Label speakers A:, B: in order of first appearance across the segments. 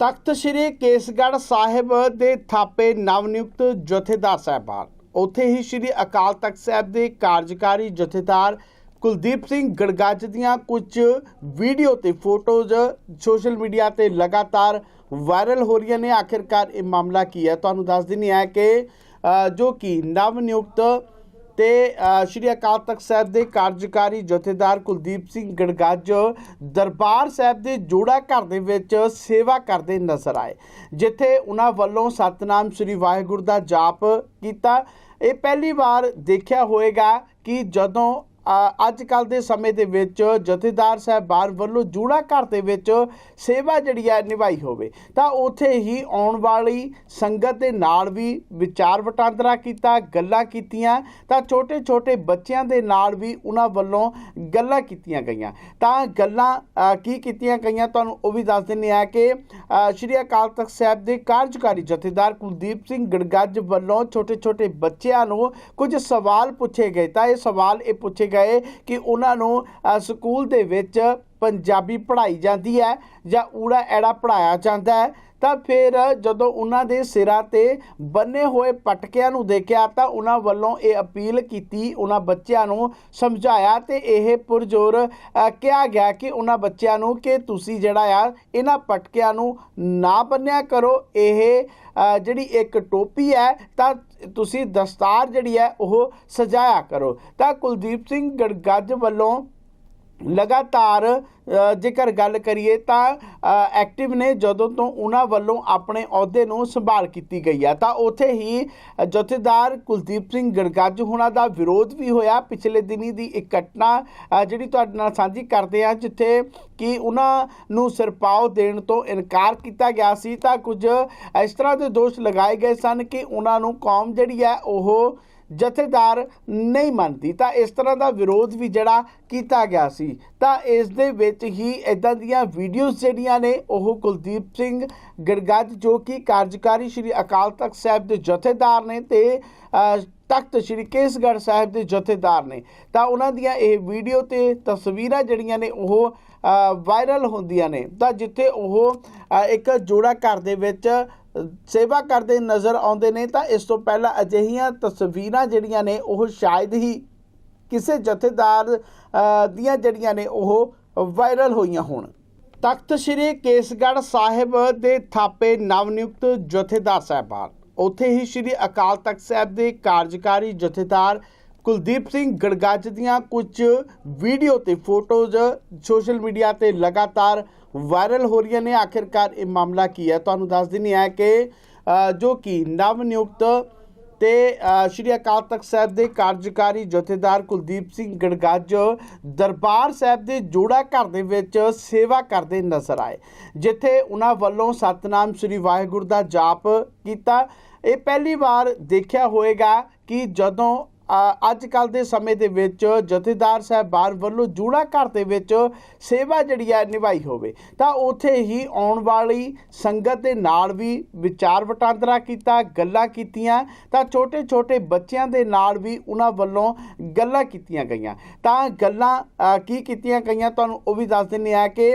A: ਤਖਤ ਸ੍ਰੀ ਕੇਸਗੜ੍ਹ ਸਾਹਿਬ ਦੇ ਥਾਪੇ ਨਵਨਿਯੁਕਤ ਜਥੇਦਾਰ ਸਾਹਿਬਾਨ। ਉੱਥੇ ਹੀ ਸ੍ਰੀ ਅਕਾਲ ਤਖਤ ਸਾਹਿਬ ਦੇ ਕਾਰਜਕਾਰੀ ਜਥੇਦਾਰ ਕੁਲਦੀਪ ਸਿੰਘ ਗੜਗੱਜ ਦੀਆਂ ਕੁਝ ਵੀਡੀਓ ਤੇ ਫੋਟੋਜ਼ ਸੋਸ਼ਲ ਮੀਡੀਆ ਤੇ ਲਗਾਤਾਰ ਵਾਇਰਲ ਹੋ ਰਹੀਆਂ ਨੇ। ਆਖਿਰਕਾਰ ਇਹ ਮਾਮਲਾ ਕੀ ਹੈ? ਤੁਹਾਨੂੰ ਦੱਸ ਦਿੰਨੀ ਹੈ ਕਿ ਜੋ ਕਿ ਨਵ ਨਿਯੁਕਤ ਤੇ ਸ਼੍ਰੀ ਅਕਾਲ ਤਖਤ ਸਾਹਿਬ ਦੇ ਕਾਰਜਕਾਰੀ ਜਥੇਦਾਰ ਕੁਲਦੀਪ ਸਿੰਘ ਗੜਗੱਜ ਦਰਬਾਰ ਸਾਹਿਬ ਦੇ ਜੋੜਾ ਘਰ ਦੇ ਵਿੱਚ ਸੇਵਾ ਕਰਦੇ ਨਜ਼ਰ ਆਏ, ਜਿੱਥੇ ਉਹਨਾਂ ਵੱਲੋਂ ਸਤਨਾਮ ਸ੍ਰੀ ਵਾਹਿਗੁਰੂ ਦਾ ਜਾਪ ਕੀਤਾ। ਇਹ ਪਹਿਲੀ ਵਾਰ ਦੇਖਿਆ ਹੋਵੇਗਾ ਕਿ ਜਦੋਂ ਅੱਜ ਕੱਲ ਦੇ ਸਮੇਂ ਦੇ ਵਿੱਚ ਜਥੇਦਾਰ ਸਾਹਿਬਾਨ ਵੱਲੋਂ ਜੂੜਾ ਘਰ ਦੇ ਵਿੱਚ ਸੇਵਾ ਜਿਹੜੀ ਹੈ ਨਿਭਾਈ ਹੋਵੇ, ਤਾਂ ਉੱਥੇ ਹੀ ਆਉਣ ਵਾਲੀ ਸੰਗਤ ਦੇ ਨਾਲ ਵੀ ਵਿਚਾਰ ਵਟਾਂਦਰਾ ਕੀਤਾ, ਗੱਲਾਂ ਕੀਤੀਆਂ, ਤਾਂ ਛੋਟੇ ਛੋਟੇ ਬੱਚਿਆਂ ਦੇ ਨਾਲ ਵੀ ਉਹਨਾਂ ਵੱਲੋਂ ਗੱਲਾਂ ਕੀਤੀਆਂ ਗਈਆਂ। ਤਾਂ ਗੱਲਾਂ ਕੀ ਕੀਤੀਆਂ ਗਈਆਂ ਤੁਹਾਨੂੰ ਉਹ ਵੀ ਦੱਸ ਦਿੰਦੇ ਆ ਕਿ ਸ਼੍ਰੀ ਅਕਾਲ ਤਖਤ ਸਾਹਿਬ ਦੇ ਕਾਰਜਕਾਰੀ ਜਥੇਦਾਰ ਕੁਲਦੀਪ ਸਿੰਘ ਗੜਗੱਜ ਵੱਲੋਂ ਛੋਟੇ ਛੋਟੇ ਬੱਚਿਆਂ ਨੂੰ ਕੁਝ ਸਵਾਲ ਪੁੱਛੇ ਗਏ। ਤਾਂ ਇਹ ਸਵਾਲ ਇਹ ਪੁੱਛੇ ਗਏ ਕਿ ਉਹਨਾਂ ਨੂੰ ਸਕੂਲ ਦੇ ਵਿੱਚ ਪੰਜਾਬੀ ਪੜ੍ਹਾਈ ਜਾਂਦੀ ਹੈ ਜਾਂ ਊੜਾ ਐੜਾ ਪੜ੍ਹਾਇਆ ਜਾਂਦਾ ਹੈ, ਤਾਂ ਫਿਰ ਜਦੋਂ ਉਹਨਾਂ ਦੇ ਸਿਰਾਂ ਤੇ ਬੰਨੇ ਹੋਏ ਪਟਕਿਆਂ ਨੂੰ ਦੇਖਿਆ, ਤਾਂ ਉਹਨਾਂ ਵੱਲੋਂ ਇਹ ਅਪੀਲ ਕੀਤੀ, ਉਹਨਾਂ ਬੱਚਿਆਂ ਨੂੰ ਸਮਝਾਇਆ ਤੇ ਇਹ ਪੁਰਜੋਰ ਕਿਹਾ ਗਿਆ ਕਿ ਉਹਨਾਂ ਬੱਚਿਆਂ ਨੂੰ ਕਿ ਤੁਸੀਂ ਜਿਹੜਾ ਆ, ਇਹਨਾਂ ਪਟਕਿਆਂ ਨੂੰ ਨਾ ਬੰਨਿਆ ਕਰੋ, ਇਹ ਜਿਹੜੀ ਇੱਕ ਟੋਪੀ ਹੈ, ਤਾਂ ਤੁਸੀਂ ਦਸਤਾਰ ਜਿਹੜੀ ਹੈ ਉਹ ਸਜਾਇਆ ਕਰੋ। ਤਾਂ ਕੁਲਦੀਪ ਸਿੰਘ ਗੜਗੱਜ ਵੱਲੋਂ ਲਗਾਤਾਰ ਜੇਕਰ ਗੱਲ ਕਰੀਏ ਤਾਂ ਐਕਟਿਵ ਨੇ ਜਦੋਂ ਤੋਂ ਉਹਨਾਂ ਵੱਲੋਂ ਆਪਣੇ ਅਹੁਦੇ ਨੂੰ ਸੰਭਾਲ ਕੀਤੀ ਗਈ ਹੈ ਤਾਂ ਉਥੇ ਹੀ ਜਥੇਦਾਰ ਕੁਲਦੀਪ ਸਿੰਘ ਗੜਗੱਜ ਹੁਣਾਂ ਦਾ ਵਿਰੋਧ ਵੀ ਹੋਇਆ। ਪਿਛਲੇ ਦਿਨੀ ਦੀ ਇੱਕ ਘਟਨਾ ਜਿਹੜੀ ਤੁਹਾਡੇ ਨਾਲ ਸਾਂਝੀ ਕਰਦੇ ਆ ਜਿੱਥੇ ਕਿ ਉਹਨਾਂ ਨੂੰ ਸਿਰਪਾਓ ਦੇਣ ਤੋਂ ਇਨਕਾਰ ਕੀਤਾ ਗਿਆ ਸੀ, ਤਾਂ ਕੁਝ ਇਸ ਤਰ੍ਹਾਂ ਦੇ ਦੋਸ਼ ਲਗਾਏ ਗਏ ਸਨ ਕਿ ਉਹਨਾਂ ਨੂੰ ਕੌਮ ਜਿਹੜੀ ਹੈ ਉਹ ਜਥੇਦਾਰ ਨਹੀਂ ਮੰਨਦੀ। ਤਾਂ ਇਸ ਤਰ੍ਹਾਂ ਦਾ ਵਿਰੋਧ ਵੀ ਜਿਹੜਾ ਕੀਤਾ ਗਿਆ ਸੀ, ਤਾਂ ਇਸ ਦੇ ਵਿੱਚ ਹੀ ਇਦਾਂ ਦੀਆਂ ਵੀਡੀਓਜ਼ ਜਿਹੜੀਆਂ ਨੇ, ਉਹ ਕੁਲਦੀਪ ਸਿੰਘ ਗਰਗੱਜ, ਜੋ ਕਿ ਕਾਰਜਕਾਰੀ ਸ਼੍ਰੀ ਅਕਾਲ ਤਖਤ ਸਾਹਿਬ ਦੇ ਜਥੇਦਾਰ ਨੇ ਤੇ ਤਖਤ ਸ਼੍ਰੀ ਕੇਸਗੜ੍ਹ ਸਾਹਿਬ ਦੇ ਜਥੇਦਾਰ ਨੇ। ਤਾਂ ਉਹਨਾਂ ਦੀਆਂ ਇਹ ਵੀਡੀਓ ਤੇ ਤਸਵੀਰਾਂ ਜਿਹੜੀਆਂ ਨੇ, ਉਹ ਵਾਇਰਲ ਹੁੰਦੀਆਂ ਨੇ। ਤਾਂ ਜਿੱਥੇ ਉਹ ਇੱਕ ਜੋੜਾ ਘਰ ਦੇ ਵਿੱਚ ਸੇਵਾ ਕਰਦੇ ਨਜ਼ਰ ਆਉਂਦੇ ਨੇ, ਤਾਂ ਇਸ ਤੋਂ ਪਹਿਲਾਂ ਅਜਿਹੀਆਂ ਤਸਵੀਰਾਂ ਜਿਹੜੀਆਂ ਨੇ, ਉਹ ਸ਼ਾਇਦ ਹੀ ਕਿਸੇ ਜਥੇਦਾਰ ਦੀਆਂ ਜਿਹੜੀਆਂ ਨੇ, ਉਹ ਵਾਇਰਲ ਹੋਈਆਂ ਹੋਣ। ਤਖਤ ਸ੍ਰੀ ਕੇਸਗੜ੍ਹ ਸਾਹਿਬ ਦੇ ਥਾਪੇ ਨਵਨਿਯੁਕਤ ਜਥੇਦਾਰ ਸਾਹਿਬਾਨ, ਉੱਥੇ ਹੀ ਸ੍ਰੀ ਅਕਾਲ ਤਖਤ ਸਾਹਿਬ ਦੇ ਕਾਰਜਕਾਰੀ ਜਥੇਦਾਰ ਕੁਲਦੀਪ ਸਿੰਘ ਗੜਗਾਜ ਦੀਆਂ ਕੁਝ ਵੀਡੀਓ ਤੇ ਫੋਟੋਜ਼ ਸੋਸ਼ਲ ਮੀਡੀਆ ਤੇ ਲਗਾਤਾਰ ਵਾਇਰਲ ਹੋ ਰਹੀਆਂ ਨੇ। ਆਖਿਰਕਾਰ ਇਹ ਮਾਮਲਾ ਕੀ ਹੈ? ਤੁਹਾਨੂੰ ਦੱਸ ਦਿੰਨੀ ਹੈ ਕਿ ਜੋ ਕਿ ਨਵਨਿਯੁਕਤ ਤੇ ਅ, ਸ਼੍ਰੀ ਅਕਾਲ ਤਖਤ ਸਾਹਿਬ ਦੇ ਕਾਰਜਕਾਰੀ ਜਥੇਦਾਰ ਕੁਲਦੀਪ ਸਿੰਘ ਗੜਗੱਜ ਦਰਬਾਰ ਸਾਹਿਬ ਦੇ ਜੋੜਾ ਘਰ ਦੇ ਵਿੱਚ ਸੇਵਾ ਕਰਦੇ ਨਜ਼ਰ ਆਏ ਜਿੱਥੇ ਉਹਨਾਂ ਵੱਲੋਂ ਸਤਨਾਮ ਸ੍ਰੀ ਵਾਹਿਗੁਰੂ ਦਾ ਜਾਪ ਕੀਤਾ। ਇਹ ਪਹਿਲੀ ਵਾਰ ਦੇਖਿਆ ਹੋਵੇਗਾ ਕਿ ਜਦੋਂ ਅੱਜ ਕੱਲ ਦੇ ਸਮੇਂ ਦੇ ਵਿੱਚ ਜਥੇਦਾਰ ਸਾਹਿਬਾਨ ਵੱਲੋਂ ਜੂੜਾ ਘਰ ਦੇ ਵਿੱਚ ਸੇਵਾ ਜਿਹੜੀ ਹੈ ਨਿਭਾਈ ਹੋਵੇ। ਤਾਂ ਉਥੇ ਹੀ ਆਉਣ ਵਾਲੀ ਸੰਗਤ ਦੇ ਨਾਲ ਵੀ ਵਿਚਾਰ ਵਟਾਂਦਰਾ ਕੀਤਾ, ਗੱਲਾਂ ਕੀਤੀਆਂ। ਤਾਂ ਛੋਟੇ ਛੋਟੇ ਬੱਚਿਆਂ ਦੇ ਨਾਲ ਵੀ ਉਹਨਾਂ ਵੱਲੋਂ ਗੱਲਾਂ ਕੀਤੀਆਂ ਗਈਆਂ। ਤਾਂ ਗੱਲਾਂ ਕੀ ਕੀਤੀਆਂ ਗਈਆਂ ਤੁਹਾਨੂੰ ਉਹ ਵੀ ਦੱਸ ਦਿੰਦੇ ਆ ਕਿ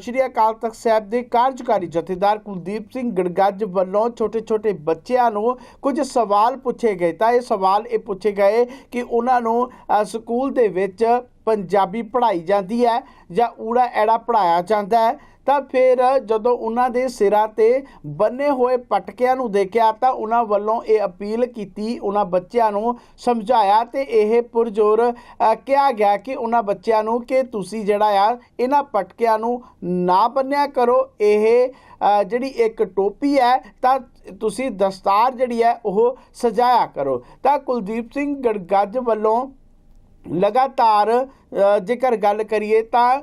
A: ਸ਼੍ਰੀ ਅਕਾਲ ਤਖਤ ਸਾਹਿਬ ਦੇ ਕਾਰਜਕਾਰੀ ਜਥੇਦਾਰ ਕੁਲਦੀਪ ਸਿੰਘ ਗੜਗੱਜ ਵੱਲੋਂ ਛੋਟੇ ਛੋਟੇ ਬੱਚਿਆਂ ਨੂੰ ਕੁਝ ਸਵਾਲ ਪੁੱਛੇ ਗਏ। ਤਾਂ ਇਹ ਸਵਾਲ ਇਹ ਪੁੱਛੇ ਗਏ ਕਿ ਉਹਨਾਂ ਨੂੰ ਸਕੂਲ ਦੇ ਵਿੱਚ ਪੰਜਾਬੀ ਪੜ੍ਹਾਈ ਜਾਂਦੀ ਹੈ ਜਾਂ ਊੜਾ ਐੜਾ ਪੜ੍ਹਾਇਆ ਜਾਂਦਾ ਹੈ, ਤਾਂ ਫਿਰ ਜਦੋਂ ਉਹਨਾਂ ਦੇ ਸਿਰਾਂ ਤੇ ਬੰਨੇ ਹੋਏ ਪਟਕਿਆਂ ਨੂੰ ਦੇਖਿਆ, ਤਾਂ ਉਹਨਾਂ ਵੱਲੋਂ ਇਹ ਅਪੀਲ ਕੀਤੀ, ਉਹਨਾਂ ਬੱਚਿਆਂ ਨੂੰ ਸਮਝਾਇਆ ਤੇ ਇਹ ਪੁਰਜੋਰ ਕਿਹਾ ਗਿਆ ਕਿ ਉਹਨਾਂ ਬੱਚਿਆਂ ਨੂੰ ਕਿ ਤੁਸੀਂ ਜਿਹੜਾ ਆ, ਇਹਨਾਂ ਪਟਕਿਆਂ ਨੂੰ ਨਾ ਬੰਨਿਆ ਕਰੋ। ਇਹ ਜਿਹੜੀ ਇੱਕ ਟੋਪੀ ਹੈ, ਤਾਂ ਤੁਸੀਂ ਦਸਤਾਰ ਜਿਹੜੀ ਹੈ, ਉਹ ਸਜਾਇਆ ਕਰੋ। ਤਾਂ ਕੁਲਦੀਪ ਸਿੰਘ ਗੜਗੱਜ ਵੱਲੋਂ ਲਗਾਤਾਰ ਜੇਕਰ ਗੱਲ ਕਰੀਏ ਤਾਂ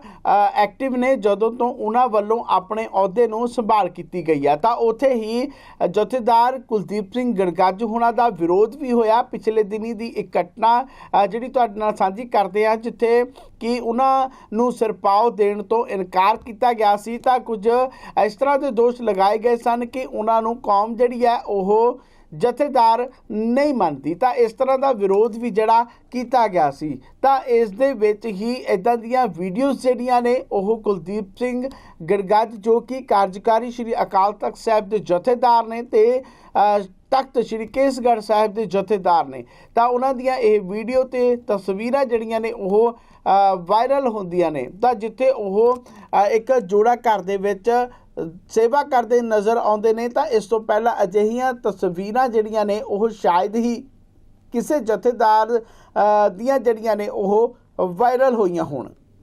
A: ਐਕਟਿਵ ਨੇ ਜਦੋਂ ਤੋਂ ਉਹਨਾਂ ਵੱਲੋਂ ਆਪਣੇ ਅਹੁਦੇ ਨੂੰ ਸੰਭਾਲ ਕੀਤੀ ਗਈ ਹੈ ਤਾਂ ਉਥੇ ਹੀ ਜਥੇਦਾਰ ਕੁਲਦੀਪ ਸਿੰਘ ਗੜਗੱਜ ਹੁਣਾਂ ਦਾ ਵਿਰੋਧ ਵੀ ਹੋਇਆ। ਪਿਛਲੇ ਦਿਨੀ ਦੀ ਇੱਕ ਘਟਨਾ ਜਿਹੜੀ ਤੁਹਾਡੇ ਨਾਲ ਸਾਂਝੀ ਕਰਦੇ ਆ ਜਿੱਥੇ ਕਿ ਉਹਨਾਂ ਨੂੰ ਸਿਰਪਾਓ ਦੇਣ ਤੋਂ ਇਨਕਾਰ ਕੀਤਾ ਗਿਆ ਸੀ, ਤਾਂ ਕੁਝ ਇਸ ਤਰ੍ਹਾਂ ਦੇ ਦੋਸ਼ ਲਗਾਏ ਗਏ ਸਨ ਕਿ ਉਹਨਾਂ ਨੂੰ ਕੌਮ ਜਿਹੜੀ ਹੈ ਉਹ ਜਥੇਦਾਰ ਨਹੀਂ ਮੰਨਦੀ, ਤਾਂ ਇਸ ਤਰ੍ਹਾਂ ਦਾ ਵਿਰੋਧ ਵੀ ਜਿਹੜਾ ਕੀਤਾ ਗਿਆ ਸੀ, ਤਾਂ ਇਸ ਦੇ ਵਿੱਚ ਹੀ ਇਦਾਂ ਦੀਆਂ ਵੀਡੀਓਜ਼ ਜਿਹੜੀਆਂ ਨੇ, ਉਹ ਕੁਲਦੀਪ ਸਿੰਘ ਗੜਗੱਜ ਜੋ ਕਿ ਕਾਰਜਕਾਰੀ ਸ਼੍ਰੀ ਅਕਾਲ ਤਖਤ ਸਾਹਿਬ ਦੇ ਜਥੇਦਾਰ ਨੇ ਤੇ ਤਖਤ ਸ਼੍ਰੀ ਕੇਸਗੜ੍ਹ ਸਾਹਿਬ ਦੇ ਜਥੇਦਾਰ ਨੇ, ਤਾਂ ਉਹਨਾਂ ਦੀਆਂ ਇਹ ਵੀਡੀਓ ਤੇ ਤਸਵੀਰਾਂ ਜਿਹੜੀਆਂ ਨੇ, ਉਹ ਵਾਇਰਲ ਹੁੰਦੀਆਂ ਨੇ, ਤਾਂ ਜਿੱਥੇ ਉਹ ਇੱਕ ਜੋੜਾ ਘਰ ਦੇ ਵਿੱਚ ਸੇਵਾ ਕਰਦੇ ਨਜ਼ਰ ਆਉਂਦੇ ਨੇ, ਤਾਂ ਇਸ ਤੋਂ ਪਹਿਲਾਂ ਅਜਿਹੀਆਂ ਤਸਵੀਰਾਂ ਜਿਹੜੀਆਂ ਨੇ, ਉਹ ਸ਼ਾਇਦ ਹੀ ਕਿਸੇ ਜਥੇਦਾਰ ਦੀਆਂ ਜਿਹੜੀਆਂ ਨੇ, ਉਹ ਵਾਇਰਲ ਹੋਈਆਂ ਹੋਣ।